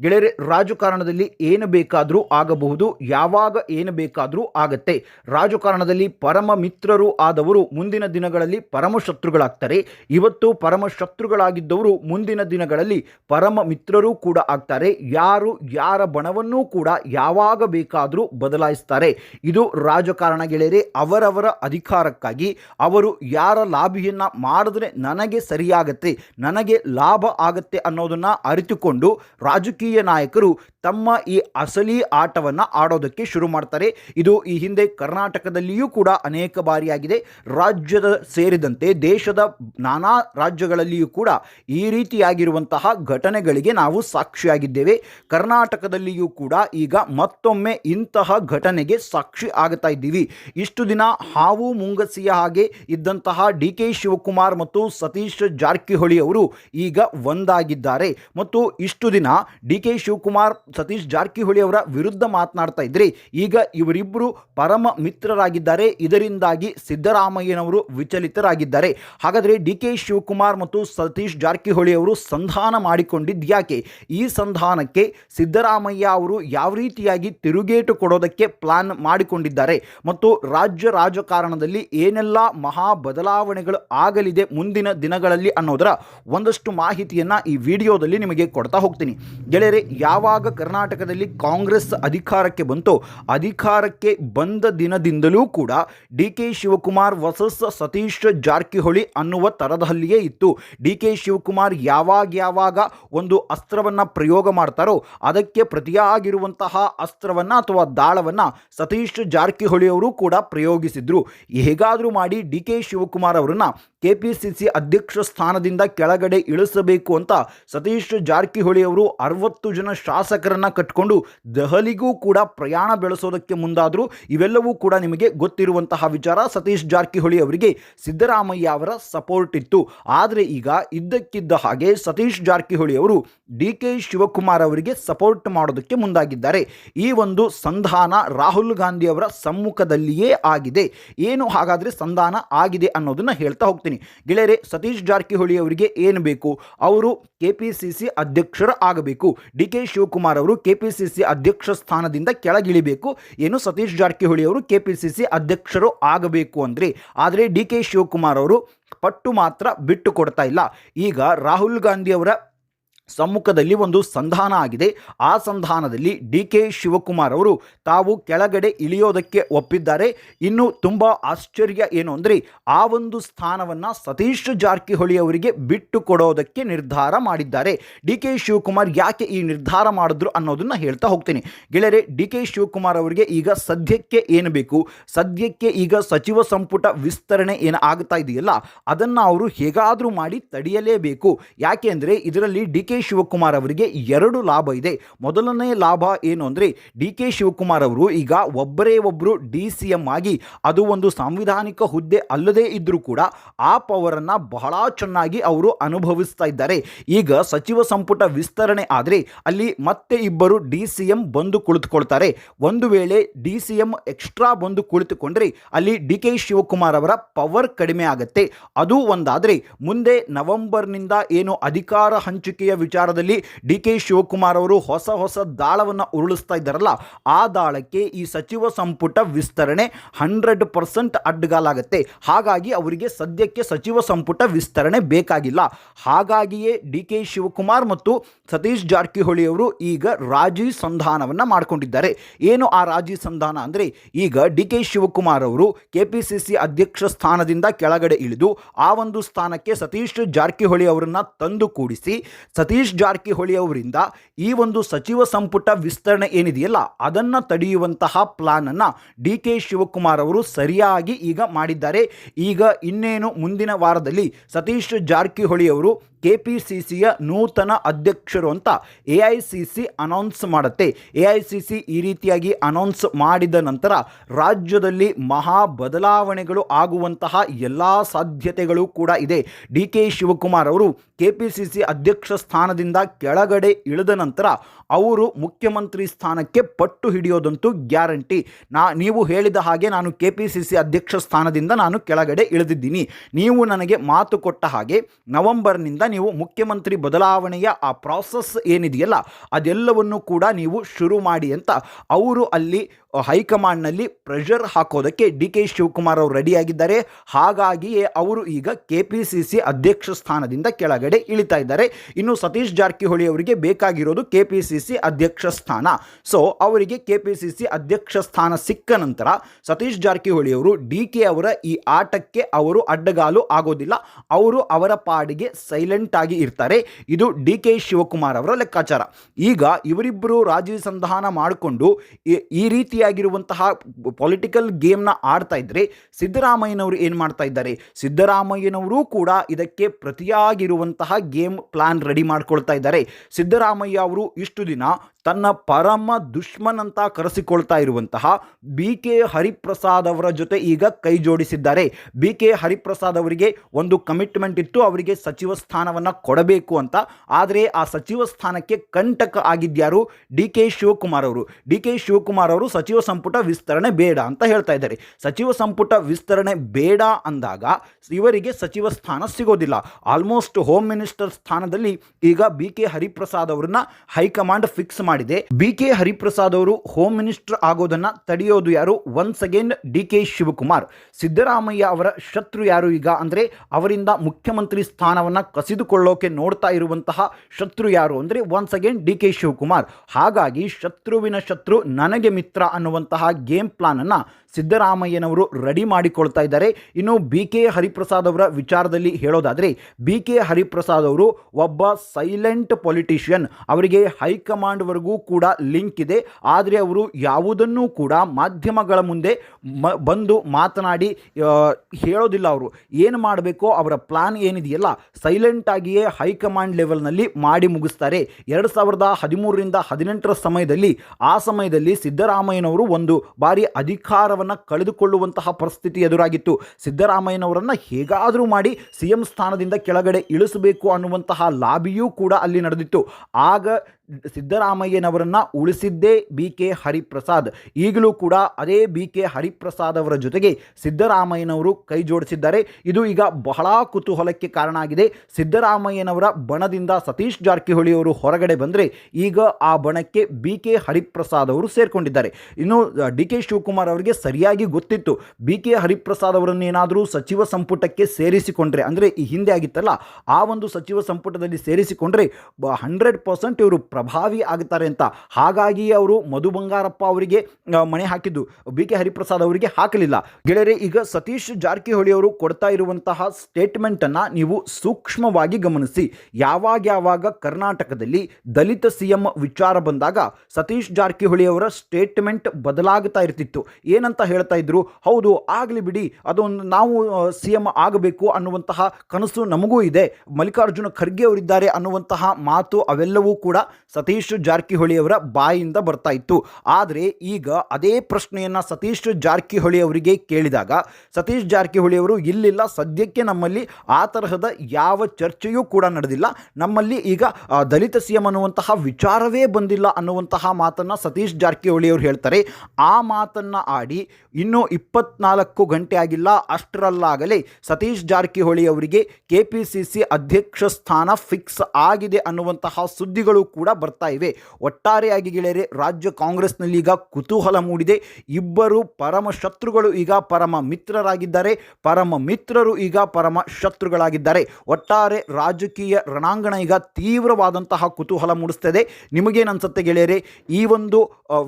ಗೆಳೆಯರೆ, ರಾಜಕಾರಣದಲ್ಲಿ ಏನು ಬೇಕಾದರೂ ಆಗಬಹುದು, ಯಾವಾಗ ಏನು ಬೇಕಾದರೂ ಆಗತ್ತೆ. ರಾಜಕಾರಣದಲ್ಲಿ ಪರಮ ಮಿತ್ರರು ಆದವರು ಮುಂದಿನ ದಿನಗಳಲ್ಲಿ ಪರಮ ಶತ್ರುಗಳಾಗ್ತಾರೆ. ಇವತ್ತು ಪರಮ ಶತ್ರುಗಳಾಗಿದ್ದವರು ಮುಂದಿನ ದಿನಗಳಲ್ಲಿ ಪರಮ ಮಿತ್ರರು ಕೂಡ ಆಗ್ತಾರೆ. ಯಾರು ಯಾರ ಬಣವನ್ನೂ ಕೂಡ ಯಾವಾಗ ಬೇಕಾದರೂ ಬದಲಾಯಿಸ್ತಾರೆ. ಇದು ರಾಜಕಾರಣ ಗೆಳೆಯರೆ, ಅವರವರ ಅಧಿಕಾರಕ್ಕಾಗಿ. ಅವರು ಯಾರ ಲಾಭಿಯನ್ನು ಮಾಡಿದ್ರೆ ನನಗೆ ಸರಿಯಾಗತ್ತೆ, ನನಗೆ ಲಾಭ ಆಗತ್ತೆ ಅನ್ನೋದನ್ನು ಅರಿತುಕೊಂಡು ರಾಜಕೀಯ ನಾಯಕರು ತಮ್ಮ ಈ ಅಸಲಿ ಆಟವನ್ನು ಆಡೋದಕ್ಕೆ ಶುರು ಮಾಡ್ತಾರೆ. ಇದು ಈ ಹಿಂದೆ ಕರ್ನಾಟಕದಲ್ಲಿಯೂ ಕೂಡ ಅನೇಕ ಬಾರಿಯಾಗಿದೆ. ರಾಜ್ಯದ ಸೇರಿದಂತೆ ದೇಶದ ನಾನಾ ರಾಜ್ಯಗಳಲ್ಲಿಯೂ ಕೂಡ ಈ ರೀತಿಯಾಗಿರುವಂತಹ ಘಟನೆಗಳಿಗೆ ನಾವು ಸಾಕ್ಷಿಯಾಗಿದ್ದೇವೆ. ಕರ್ನಾಟಕದಲ್ಲಿಯೂ ಕೂಡ ಈಗ ಮತ್ತೊಮ್ಮೆ ಇಂತಹ ಘಟನೆಗೆ ಸಾಕ್ಷಿ ಆಗ್ತಾ ಇದ್ದೀವಿ. ಇಷ್ಟು ದಿನ ಹಾವು ಮುಂಗಸಿಯ ಹಾಗೆ ಇದ್ದಂತಹ ಡಿ ಕೆ ಶಿವಕುಮಾರ್ ಮತ್ತು ಸತೀಶ್ ಜಾರಕಿಹೊಳಿ ಅವರು ಈಗ ಒಂದಾಗಿದ್ದಾರೆ. ಮತ್ತು ಇಷ್ಟು ದಿನ ಡಿ ಕೆ ಶಿವಕುಮಾರ್ ಸತೀಶ್ ಜಾರಕಿಹೊಳಿ ಅವರ ವಿರುದ್ಧ ಮಾತನಾಡ್ತಾ ಇದ್ರಿ. ಈಗ ಇವರಿಬ್ಬರು ಪರಮ ಮಿತ್ರರಾಗಿದ್ದಾರೆ. ಇದರಿಂದಾಗಿ ಸಿದ್ದರಾಮಯ್ಯನವರು ವಿಚಲಿತರಾಗಿದ್ದಾರೆ. ಹಾಗಾದರೆ ಡಿ ಕೆ ಶಿವಕುಮಾರ್ ಮತ್ತು ಸತೀಶ್ ಜಾರಕಿಹೊಳಿ ಅವರು ಸಂಧಾನ ಮಾಡಿಕೊಂಡಿದ್ದು ಯಾಕೆ? ಈ ಸಂಧಾನಕ್ಕೆ ಸಿದ್ದರಾಮಯ್ಯ ಅವರು ಯಾವ ರೀತಿಯಾಗಿ ತಿರುಗೇಟು ಕೊಡೋದಕ್ಕೆ ಪ್ಲಾನ್ ಮಾಡಿಕೊಂಡಿದ್ದಾರೆ? ಮತ್ತು ರಾಜ್ಯ ರಾಜಕಾರಣದಲ್ಲಿ ಏನೆಲ್ಲ ಮಹಾ ಬದಲಾವಣೆಗಳು ಆಗಲಿದೆ ಮುಂದಿನ ದಿನಗಳಲ್ಲಿ ಅನ್ನೋದರ ಒಂದಷ್ಟು ಮಾಹಿತಿಯನ್ನು ಈ ವಿಡಿಯೋದಲ್ಲಿ ನಿಮಗೆ ಕೊಡ್ತಾ ಹೋಗ್ತೀನಿ. ಗೆಳೆಯರೆ, ಯಾವಾಗ ಕರ್ನಾಟಕದಲ್ಲಿ ಕಾಂಗ್ರೆಸ್ ಅಧಿಕಾರಕ್ಕೆ ಬಂತೋ, ಅಧಿಕಾರಕ್ಕೆ ಬಂದ ದಿನದಿಂದಲೂ ಕೂಡ D K Shivakumar versus Satish Jarkiholi ಅನ್ನುವ ತರದಲ್ಲಿಯೇ ಇತ್ತು. ಡಿ ಕೆ ಶಿವಕುಮಾರ್ ಯಾವಾಗ ಯಾವಾಗ ಒಂದು ಅಸ್ತ್ರವನ್ನು ಪ್ರಯೋಗ ಮಾಡ್ತಾರೋ, ಅದಕ್ಕೆ ಪ್ರತಿಯಾಗಿರುವಂತಹ ಅಸ್ತ್ರವನ್ನು ಅಥವಾ ದಾಳವನ್ನು ಸತೀಶ್ ಜಾರಕಿಹೊಳಿ ಅವರು ಕೂಡ ಪ್ರಯೋಗಿಸಿದ್ರು. ಹೇಗಾದರೂ ಮಾಡಿ ಡಿ ಕೆ ಶಿವಕುಮಾರ್ ಅವರನ್ನು ಕೆ ಪಿ ಸಿ ಸಿ ಅಧ್ಯಕ್ಷ ಸ್ಥಾನದಿಂದ ಕೆಳಗಡೆ ಇಳಿಸಬೇಕು ಅಂತ ಸತೀಶ್ ಜಾರಕಿಹೊಳಿ ಅವರು ಅರವತ್ತು ಜನ ಶಾಸಕರನ್ನ ಕಟ್ಕೊಂಡು ದೆಹಲಿಗೂ ಕೂಡ ಪ್ರಯಾಣ ಬೆಳೆಸೋದಕ್ಕೆ ಮುಂದಾದರೂ ಇವೆಲ್ಲವೂ ಕೂಡ ನಿಮಗೆ ಗೊತ್ತಿರುವಂತಹ ವಿಚಾರ. ಸತೀಶ್ ಜಾರಕಿಹೊಳಿ ಅವರಿಗೆ ಸಿದ್ದರಾಮಯ್ಯ ಅವರ ಸಪೋರ್ಟ್ ಇತ್ತು. ಆದರೆ ಈಗ ಇದ್ದಕ್ಕಿದ್ದ ಹಾಗೆ ಸತೀಶ್ ಜಾರಕಿಹೊಳಿ ಅವರು ಡಿ ಕೆ ಶಿವಕುಮಾರ್ ಅವರಿಗೆ ಸಪೋರ್ಟ್ ಮಾಡೋದಕ್ಕೆ ಮುಂದಾಗಿದ್ದಾರೆ. ಈ ಒಂದು ಸಂಧಾನ ರಾಹುಲ್ ಗಾಂಧಿ ಅವರ ಸಮ್ಮುಖದಲ್ಲಿಯೇ ಆಗಿದೆ. ಏನು ಹಾಗಾದರೆ ಸಂಧಾನ ಆಗಿದೆ ಅನ್ನೋದನ್ನ ಹೇಳ್ತಾ ಹೋಗ್ತೀನಿ. ಗೆಳೆಯರೆ, ಸತೀಶ್ ಜಾರಕಿಹೊಳಿ ಅವರಿಗೆ ಏನು ಬೇಕು? ಅವರು ಕೆ ಪಿ ಸಿ ಸಿ ಅಧ್ಯಕ್ಷರ ಆಗಬೇಕು. ಡಿ ಕೆ ಶಿವಕುಮಾರ್ ಅವರು ಕೆ ಅಧ್ಯಕ್ಷ ಸ್ಥಾನದಿಂದ ಕೆಳಗಿಳಿಬೇಕು ಏನು ಸತೀಶ್ ಜಾರಕಿಹೊಳಿ ಅವರು ಕೆ ಪಿ ಅಧ್ಯಕ್ಷರು ಆಗಬೇಕು ಅಂದರೆ. ಆದರೆ ಡಿ ಕೆ ಶಿವಕುಮಾರ್ ಅವರು ಪಟ್ಟು ಮಾತ್ರ ಬಿಟ್ಟು ಕೊಡ್ತಾ ಇಲ್ಲ. ಈಗ ರಾಹುಲ್ ಗಾಂಧಿ ಅವರ ಸಮ್ಮುಖದಲ್ಲಿ ಒಂದು ಸಂಧಾನ ಆಗಿದೆ. ಆ ಸಂಧಾನದಲ್ಲಿ ಡಿ ಕೆ ಶಿವಕುಮಾರ್ ಅವರು ತಾವು ಕೆಳಗಡೆ ಇಳಿಯೋದಕ್ಕೆ ಒಪ್ಪಿದ್ದಾರೆ. ಇನ್ನು ತುಂಬ ಆಶ್ಚರ್ಯ ಏನು ಅಂದರೆ ಆ ಒಂದು ಸ್ಥಾನವನ್ನು ಸತೀಶ್ ಜಾರಕಿಹೊಳಿ ಅವರಿಗೆ ಬಿಟ್ಟು ಕೊಡೋದಕ್ಕೆ ನಿರ್ಧಾರ ಮಾಡಿದ್ದಾರೆ. ಡಿ ಕೆ ಶಿವಕುಮಾರ್ ಯಾಕೆ ಈ ನಿರ್ಧಾರ ಮಾಡಿದ್ರು ಅನ್ನೋದನ್ನು ಹೇಳ್ತಾ ಹೋಗ್ತೀನಿ. ಗೆಳೆಯರೆ, ಡಿ ಕೆ ಶಿವಕುಮಾರ್ ಅವರಿಗೆ ಈಗ ಸದ್ಯಕ್ಕೆ ಏನು ಬೇಕು? ಸದ್ಯಕ್ಕೆ ಈಗ ಸಚಿವ ಸಂಪುಟ ವಿಸ್ತರಣೆ ಏನು ಆಗ್ತಾ ಇದೆಯಲ್ಲ, ಅದನ್ನು ಅವರು ಹೇಗಾದರೂ ಮಾಡಿ ತಡೆಯಲೇಬೇಕು. ಯಾಕೆ ಅಂದರೆ ಇದರಲ್ಲಿ ಡಿ ಶಿವಕುಮಾರ್ ಅವರಿಗೆ ಎರಡು ಲಾಭ ಇದೆ. ಮೊದಲನೇ ಲಾಭ ಏನು ಅಂದರೆ ಡಿ ಕೆ ಶಿವಕುಮಾರ್ ಅವರು ಈಗ ಒಬ್ಬರೇ ಒಬ್ಬರು ಡಿ ಸಿ ಎಂ ಆಗಿ ಅದು ಒಂದು ಸಾಂವಿಧಾನಿಕ ಹುದ್ದೆ ಅಲ್ಲದೇ ಇದ್ದರೂ ಕೂಡ ಆ ಪವರನ್ನು ಬಹಳ ಚೆನ್ನಾಗಿ ಅವರು ಅನುಭವಿಸ್ತಾ ಇದ್ದಾರೆ. ಈಗ ಸಚಿವ ಸಂಪುಟ ವಿಸ್ತರಣೆ ಆದರೆ ಅಲ್ಲಿ ಮತ್ತೆ ಇಬ್ಬರು ಡಿ ಸಿ ಎಂ ಬಂದು ಕುಳಿತುಕೊಳ್ತಾರೆ. ಒಂದು ವೇಳೆ ಡಿ ಸಿ ಎಂ ಎಕ್ಸ್ಟ್ರಾ ಬಂದು ಕುಳಿತುಕೊಂಡ್ರೆ ಅಲ್ಲಿ ಡಿ ಕೆ ಶಿವಕುಮಾರ್ ಅವರ ಪವರ್ ಕಡಿಮೆ ಆಗುತ್ತೆ. ಅದು ಒಂದಾದರೆ ಮುಂದೆ ನವೆಂಬರ್ನಿಂದ ಏನು ಅಧಿಕಾರ ಹಂಚಿಕೆಯ ವಿಚಾರದಲ್ಲಿ ಡಿ ಕೆ ಶಿವಕುಮಾರ್ ಅವರು ಹೊಸ ಹೊಸ ದಾಳವನ್ನು ಉರುಳಿಸ್ತಾ ಇದ್ದಾರಲ್ಲ, ಆ ದಾಳಕ್ಕೆ ಈ ಸಚಿವ ಸಂಪುಟ ವಿಸ್ತರಣೆ ಹಂಡ್ರೆಡ್ ಪರ್ಸೆಂಟ್ ಅಡ್ಡಗಾಲಾಗುತ್ತೆ. ಹಾಗಾಗಿ ಅವರಿಗೆ ಸದ್ಯಕ್ಕೆ ಸಚಿವ ಸಂಪುಟ ವಿಸ್ತರಣೆ ಬೇಕಾಗಿಲ್ಲ. ಹಾಗಾಗಿಯೇ ಡಿ ಕೆ ಶಿವಕುಮಾರ್ ಮತ್ತು ಸತೀಶ್ ಜಾರಕಿಹೊಳಿ ಅವರು ಈಗ ರಾಜಿ ಸಂಧಾನವನ್ನು ಮಾಡಿಕೊಂಡಿದ್ದಾರೆ. ಏನು ಆ ರಾಜಿ ಸಂಧಾನ ಅಂದರೆ, ಈಗ ಡಿ ಕೆ ಶಿವಕುಮಾರ್ ಅವರು ಕೆ ಪಿ ಸಿ ಸಿ ಅಧ್ಯಕ್ಷ ಸ್ಥಾನದಿಂದ ಕೆಳಗಡೆ ಇಳಿದು, ಆ ಒಂದು ಸ್ಥಾನಕ್ಕೆ ಸತೀಶ್ ಜಾರಕಿಹೊಳಿ ಅವರನ್ನು ತಂದು ಕೂಡಿಸಿ, ಸತೀಶ್ ಜಾರಕಿಹೊಳಿ ಅವರಿಂದ ಈ ಒಂದು ಸಚಿವ ಸಂಪುಟ ವಿಸ್ತರಣೆ ಏನಿದೆಯಲ್ಲ, ಅದನ್ನು ತಡೆಯುವಂತಹ ಪ್ಲಾನನ್ನು ಡಿ ಕೆ ಶಿವಕುಮಾರ್ ಅವರು ಸರಿಯಾಗಿ ಈಗ ಮಾಡಿದ್ದಾರೆ. ಈಗ ಇನ್ನೇನು ಮುಂದಿನ ವಾರದಲ್ಲಿ ಸತೀಶ್ ಜಾರಕಿಹೊಳಿ ಅವರು ಕೆ ಪಿ ಸಿ ಸಿಯ ನೂತನ ಅಧ್ಯಕ್ಷರು ಅಂತ A I C C announce ಮಾಡುತ್ತೆ. ಎ ಐ ಸಿ ಸಿ ಈ ರೀತಿಯಾಗಿ ಅನೌನ್ಸ್ ಮಾಡಿದ ನಂತರ ರಾಜ್ಯದಲ್ಲಿ ಮಹಾ ಬದಲಾವಣೆಗಳು ಆಗುವಂತಹ ಎಲ್ಲ ಸಾಧ್ಯತೆಗಳು ಕೂಡ ಇದೆ. ಡಿ ಕೆ ಶಿವಕುಮಾರ್ ಅವರು ಕೆ ಪಿ ಸಿ ಸಿ ಅಧ್ಯಕ್ಷ ಸ್ಥಾನದಿಂದ ಕೆಳಗಡೆ ಇಳಿದ ನಂತರ ಅವರು ಮುಖ್ಯಮಂತ್ರಿ ಸ್ಥಾನಕ್ಕೆ ಪಟ್ಟು ಹಿಡಿಯೋದಂತೂ ಗ್ಯಾರಂಟಿ. ನಾ, ನೀವು ಹೇಳಿದ ಹಾಗೆ ನಾನು ಕೆ ಪಿ ಸಿ ಸಿ ಅಧ್ಯಕ್ಷ ಸ್ಥಾನದಿಂದ ನಾನು ಕೆಳಗಡೆ ಇಳಿದಿದ್ದೀನಿ. ನೀವು ನನಗೆ ಮಾತು ಕೊಟ್ಟ ಹಾಗೆ ನವೆಂಬರ್ನಿಂದ ನೀವು ಮುಖ್ಯಮಂತ್ರಿ ಬದಲಾವಣೆಯ ಆ ಪ್ರಾಸೆಸ್ ಏನಿದೆಯಲ್ಲ ಅದೆಲ್ಲವನ್ನು ಕೂಡ ನೀವು ಶುರು ಮಾಡಿ ಅಂತ ಅವರು ಅಲ್ಲಿ ಹೈಕಮಾಂಡ್ನಲ್ಲಿ ಪ್ರೆಷರ್ ಹಾಕೋದಕ್ಕೆ ಡಿ ಕೆ ಶಿವಕುಮಾರ್ ಅವರು ರೆಡಿಯಾಗಿದ್ದಾರೆ. ಹಾಗಾಗಿಯೇ ಅವರು ಈಗ ಕೆ ಪಿ ಸಿ ಸಿ ಅಧ್ಯಕ್ಷ ಸ್ಥಾನದಿಂದ ಕೆಳಗಡೆ ಇಳಿತಾ ಇದ್ದಾರೆ. ಇನ್ನು ಸತೀಶ್ ಜಾರಕಿಹೊಳಿ ಅವರಿಗೆ ಬೇಕಾಗಿರೋದು ಕೆ ಪಿ ಸಿ ಸಿ ಅಧ್ಯಕ್ಷ ಸ್ಥಾನ. ಸೊ ಅವರಿಗೆ ಕೆ ಪಿ ಸಿ ಸಿ ಅಧ್ಯಕ್ಷ ಸ್ಥಾನ ಸಿಕ್ಕ ನಂತರ ಸತೀಶ್ ಜಾರಕಿಹೊಳಿ ಅವರು ಡಿ ಕೆ ಅವರ ಈ ಆಟಕ್ಕೆ ಅವರು ಅಡ್ಡಗಾಲು ಆಗೋದಿಲ್ಲ. ಅವರು ಅವರ ಪಾಡಿಗೆ ಸೈಲೆಂಟ್ ಆಗಿ ಇರ್ತಾರೆ. ಇದು ಡಿ ಕೆ ಶಿವಕುಮಾರ್ ಅವರ ಲೆಕ್ಕಾಚಾರ. ಈಗ ಇವರಿಬ್ಬರು ರಾಜಿ ಸಂಧಾನ ಮಾಡಿಕೊಂಡು ಈ- ಈ ರೀತಿಯಾಗಿರುವಂತಹ ಪೊಲಿಟಿಕಲ್ ಗೇಮ್ನ ಆಡ್ತಾ ಇದ್ದರೆ ಸಿದ್ದರಾಮಯ್ಯನವರು ಏನು ಮಾಡ್ತಾ ಇದ್ದಾರೆ? ಸಿದ್ದರಾಮಯ್ಯನವರು ಕೂಡ ಇದಕ್ಕೆ ಪ್ರತಿಯಾಗಿರುವಂತಹ ಗೇಮ್ ಪ್ಲಾನ್ ರೆಡಿ ಮಾಡ್ಕೊಳ್ತಾ ಇದ್ದಾರೆ. ಸಿದ್ದರಾಮಯ್ಯ ಅವರು ಇಷ್ಟು ದಿನ ತನ್ನ ಪರಮ ದುಶ್ಮನ್ ಅಂತ ಕರೆಸಿಕೊಳ್ತಾ ಇರುವಂತಹ ಬಿ ಕೆ ಹರಿಪ್ರಸಾದ್ ಅವರ ಜೊತೆ ಈಗ ಕೈ ಜೋಡಿಸಿದ್ದಾರೆ. ಬಿ ಕೆ ಹರಿಪ್ರಸಾದ್ ಅವರಿಗೆ ಒಂದು ಕಮಿಟ್ಮೆಂಟ್ ಇತ್ತು, ಅವರಿಗೆ ಸಚಿವ ಸ್ಥಾನವನ್ನು ಕೊಡಬೇಕು ಅಂತ. ಆದರೆ ಆ ಸಚಿವ ಸ್ಥಾನಕ್ಕೆ ಕಂಟಕ ಆಗಿದ್ಯಾರು ಡಿ ಕೆ ಶಿವಕುಮಾರ್ ಅವರು. ಡಿ ಕೆ ಶಿವಕುಮಾರ್ ಅವರು ಸಚಿವ ಸಂಪುಟ ವಿಸ್ತರಣೆ ಬೇಡ ಅಂತ ಹೇಳ್ತಾ ಇದ್ದಾರೆ. ಸಚಿವ ಸಂಪುಟ ವಿಸ್ತರಣೆ ಬೇಡ ಅಂದಾಗ ಇವರಿಗೆ ಸಚಿವ ಸ್ಥಾನ ಸಿಗೋದಿಲ್ಲ. ಆಲ್ಮೋಸ್ಟ್ ಹೋಮ್ ಮಿನಿಸ್ಟರ್ ಸ್ಥಾನದಲ್ಲಿ ಈಗ ಬಿ ಕೆ ಹರಿಪ್ರಸಾದ್ ಅವರನ್ನ ಹೈಕಮಾಂಡ್ ಫಿಕ್ಸ್ ಮಾಡಿದೆ. ಬಿ ಕೆ ಹರಿಪ್ರಸಾದ್ ಅವರು ಹೋಮ್ ಮಿನಿಸ್ಟರ್ ಆಗೋದನ್ನ ತಡೆಯೋದು ಯಾರು? Once again D K Shivakumar. Siddaramaiah ಅವರ ಶತ್ರು ಯಾರು ಈಗ? ಅಂದ್ರೆ ಅವರಿಂದ ಮುಖ್ಯಮಂತ್ರಿ ಸ್ಥಾನವನ್ನ ಕಸಿದುಕೊಳ್ಳೋಕೆ ನೋಡ್ತಾ ಇರುವಂತಹ ಶತ್ರು ಯಾರು? ಅಂದ್ರೆ once again D K Shivakumar. ಹಾಗಾಗಿ ಶತ್ರುವಿನ ಶತ್ರು ನನಗೆ ಮಿತ್ರ ಅನ್ನುವಂತಹ ಗೇಮ್ ಪ್ಲಾನ್ ಅನ್ನ ಸಿದ್ದರಾಮಯ್ಯನವರು ರೆಡಿ ಮಾಡಿಕೊಳ್ತಾ ಇದ್ದಾರೆ. ಇನ್ನು ಬಿ ಕೆ ಹರಿಪ್ರಸಾದ್ ಅವರ ವಿಚಾರದಲ್ಲಿ ಹೇಳೋದಾದರೆ ಬಿ ಕೆ ಹರಿಪ್ರಸಾದ್ ಅವರು ಒಬ್ಬ ಸೈಲೆಂಟ್ ಪೊಲಿಟಿಷಿಯನ್. ಅವರಿಗೆ ಹೈಕಮಾಂಡ್ವರೆಗೂ ಕೂಡ ಲಿಂಕ್ ಇದೆ. ಆದರೆ ಅವರು ಯಾವುದನ್ನೂ ಕೂಡ ಮಾಧ್ಯಮಗಳ ಮುಂದೆ ಮ, ಬಂದು ಮಾತನಾಡಿ ಹೇಳೋದಿಲ್ಲ ಅವರು. ಏನು ಮಾಡಬೇಕೋ ಅವರ ಪ್ಲಾನ್ ಏನಿದೆಯಲ್ಲ, ಸೈಲೆಂಟ್ ಆಗಿಯೇ ಹೈಕಮಾಂಡ್ ಲೆವೆಲ್ನಲ್ಲಿ ಮಾಡಿ ಮುಗಿಸ್ತಾರೆ. ಎರಡು ಸಾವಿರದ ಹದಿಮೂರರಿಂದ ಹದಿನೆಂಟರ ಸಮಯದಲ್ಲಿ, ಆ ಸಮಯದಲ್ಲಿ ಸಿದ್ದರಾಮಯ್ಯನವರು ಒಂದು ಬಾರಿ ಅಧಿಕಾರವನ್ನು ಕಳೆದುಕೊಳ್ಳುವಂತಹ ಪರಿಸ್ಥಿತಿ ಎದುರಾಗಿತ್ತು. ಸಿದ್ದರಾಮಯ್ಯನವರನ್ನು ಹೇಗಾದರೂ ಮಾಡಿ ಸಿ ಎಂ ಸ್ಥಾನದಿಂದ ಕೆಳಗಡೆ ಇಳಿಸಬೇಕು ಅನ್ನುವಂತಹ ಲಾಬಿಯೂ ಕೂಡ ಅಲ್ಲಿ ನಡೆದಿತ್ತು. ಆಗ ಸಿದ್ದರಾಮಯ್ಯನವರನ್ನ ಉಳಿಸಿದ್ದೇ ಬಿ ಕೆ ಹರಿಪ್ರಸಾದ್. ಈಗಲೂ ಕೂಡ ಅದೇ ಬಿ ಕೆ ಹರಿಪ್ರಸಾದ್ ಅವರ ಜೊತೆಗೆ ಸಿದ್ದರಾಮಯ್ಯನವರು ಕೈ ಜೋಡಿಸಿದ್ದಾರೆ. ಇದು ಈಗ ಬಹಳ ಕುತೂಹಲಕ್ಕೆ ಕಾರಣ ಆಗಿದೆ ಸಿದ್ದರಾಮಯ್ಯನವರ ಬಣದಿಂದ ಸತೀಶ್ ಜಾರಕಿಹೊಳಿ ಅವರು ಹೊರಗಡೆ ಬಂದರೆ ಈಗ ಆ ಬಣಕ್ಕೆ ಬಿ ಕೆ ಹರಿಪ್ರಸಾದ್ ಅವರು ಸೇರಿಕೊಂಡಿದ್ದಾರೆ. ಇನ್ನು ಡಿ ಕೆ ಶಿವಕುಮಾರ್ ಅವರಿಗೆ ಸರಿಯಾಗಿ ಗೊತ್ತಿತ್ತು. ಬಿ ಕೆ ಹರಿಪ್ರಸಾದ್ ಅವರನ್ನೇನಾದರೂ ಸಚಿವ ಸಂಪುಟಕ್ಕೆ ಸೇರಿಸಿಕೊಂಡ್ರೆ, ಅಂದರೆ ಈ ಹಿಂದೆ ಆಗಿತ್ತಲ್ಲ, ಆ ಒಂದು ಸಚಿವ ಸಂಪುಟದಲ್ಲಿ ಸೇರಿಸಿಕೊಂಡ್ರೆ ಹಂಡ್ರೆಡ್ ಪರ್ಸೆಂಟ್ ಇವರು ಪ್ರಭಾವಿ ಆಗ್ತಾರೆ ಅಂತ ಹಾಗಾಗಿ ಅವರು ಮಧು ಬಂಗಾರಪ್ಪ ಅವರಿಗೆ ಮಣೆ ಹಾಕಿದ್ದು. ಬಿ ಕೆ ಹರಿಪ್ರಸಾದ್ ಅವರಿಗೆ ಹಾಕಲಿಲ್ಲ. ಗೆಳೆಯರೆ, ಈಗ ಸತೀಶ್ ಜಾರಕಿಹೊಳಿ ಅವರು ಕೊಡ್ತಾ ಇರುವಂತಹ ಸ್ಟೇಟ್ಮೆಂಟ್ ಅನ್ನ ನೀವು ಸೂಕ್ಷ್ಮವಾಗಿ ಗಮನಿಸಿ. ಯಾವಾಗ ಯಾವಾಗ ಕರ್ನಾಟಕದಲ್ಲಿ ದಲಿತ ಸಿಎಂ ವಿಚಾರ ಬಂದಾಗ ಸತೀಶ್ ಜಾರಕಿಹೊಳಿ ಅವರ ಸ್ಟೇಟ್ಮೆಂಟ್ ಬದಲಾಗ್ತಾ ಇರ್ತಿತ್ತು. ಏನಂತ ಹೇಳ್ತಾ ಇದ್ರು? ಹೌದು, ಆಗಲಿ ಬಿಡಿ, ಅದೊಂದು ನಾವು ಸಿ ಎಂ ಆಗಬೇಕು ಅನ್ನುವಂತಹ ಕನಸು ನಮಗೂ ಇದೆ. ಮಲ್ಲಿಕಾರ್ಜುನ ಖರ್ಗೆ ಅವರಿದ್ದಾರೆ ಅನ್ನುವಂತಹ ಮಾತು ಅವೆಲ್ಲವೂ ಕೂಡ ಸತೀಶ್ ಜಾರಕಿಹೊಳಿ ಅವರ ಬಾಯಿಂದ ಬರ್ತಾ ಇತ್ತು. ಆದರೆ ಈಗ ಅದೇ ಪ್ರಶ್ನೆಯನ್ನು ಸತೀಶ್ ಜಾರಕಿಹೊಳಿ ಅವರಿಗೆ ಕೇಳಿದಾಗ, ಸತೀಶ್ ಜಾರಕಿಹೊಳಿ ಅವರು ಇಲ್ಲಿಲ್ಲ, ಸದ್ಯಕ್ಕೆ ನಮ್ಮಲ್ಲಿ ಆ ತರಹದ ಯಾವ ಚರ್ಚೆಯೂ ಕೂಡ ನಡೆದಿಲ್ಲ. ನಮ್ಮಲ್ಲಿ ಈಗ ದಲಿತ ಸಿ ಎಂ ಅನ್ನುವಂತಹ ವಿಚಾರವೇ ಬಂದಿಲ್ಲ ಅನ್ನುವಂತಹ ಮಾತನ್ನು ಸತೀಶ್ ಜಾರಕಿಹೊಳಿ ಅವರು ಹೇಳ್ತಾರೆ. ಆ ಮಾತನ್ನು ಆಡಿ ಇನ್ನೂ ಇಪ್ಪತ್ನಾಲ್ಕು ಗಂಟೆ ಆಗಿಲ್ಲ, ಅಷ್ಟರಲ್ಲಾಗಲೇ ಸತೀಶ್ ಜಾರಕಿಹೊಳಿ ಅವರಿಗೆ ಕೆ ಪಿ ಸಿ ಸಿ ಅಧ್ಯಕ್ಷ ಸ್ಥಾನ ಫಿಕ್ಸ್ ಆಗಿದೆ ಅನ್ನುವಂತಹ ಸುದ್ದಿಗಳು ಕೂಡ ಬರ್ತಾ ಇವೆ. ಒಟ್ಟಾರೆಯಾಗಿ ಗೆಳೆಯರೆ, ರಾಜ್ಯ ಕಾಂಗ್ರೆಸ್ನಲ್ಲಿ ಈಗ ಕುತೂಹಲ ಮೂಡಿದೆ. ಇಬ್ಬರು ಪರಮ ಶತ್ರುಗಳು ಈಗ ಪರಮ ಮಿತ್ರರಾಗಿದ್ದಾರೆ. ಪರಮ ಮಿತ್ರರು ಈಗ ಪರಮ ಶತ್ರುಗಳಾಗಿದ್ದಾರೆ. ಒಟ್ಟಾರೆ ರಾಜಕೀಯ ರಣಾಂಗಣ ಈಗ ತೀವ್ರವಾದಂತಹ ಕುತೂಹಲ ಮೂಡಿಸ್ತದೆ. ನಿಮಗೇನು ಅನ್ಸುತ್ತೆ ಗೆಳೆಯರೆ? ಈ ಒಂದು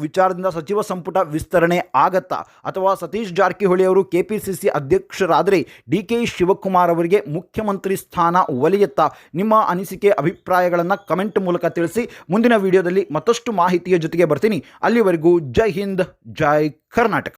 ವಿಚಾರದಿಂದ ಸಚಿವ ಸಂಪುಟ ವಿಸ್ತರಣೆ ಆಗತ್ತಾ? ಅಥವಾ ಸತೀಶ್ ಜಾರಕಿಹೊಳಿ ಅವರು ಕೆ ಪಿ ಸಿ ಸಿ ಅಧ್ಯಕ್ಷರಾದರೆ ಡಿ ಕೆ ಶಿವಕುಮಾರ್ ಅವರಿಗೆ ಮುಖ್ಯಮಂತ್ರಿ ಸ್ಥಾನ ಒಲಿಯತ್ತಾ? ನಿಮ್ಮ ಅನಿಸಿಕೆ, ಅಭಿಪ್ರಾಯಗಳನ್ನು ಕಮೆಂಟ್ ಮೂಲಕ ತಿಳಿಸಿ. ಮುಂದಿನ ವಿಡಿಯೋದಲ್ಲಿ ಮತ್ತಷ್ಟು ಮಾಹಿತಿಯ ಜೊತೆಗೆ ಬರ್ತೀನಿ. ಅಲ್ಲಿವರೆಗೂ ಜೈ ಹಿಂದ್ ಜೈ ಕರ್ನಾಟಕ.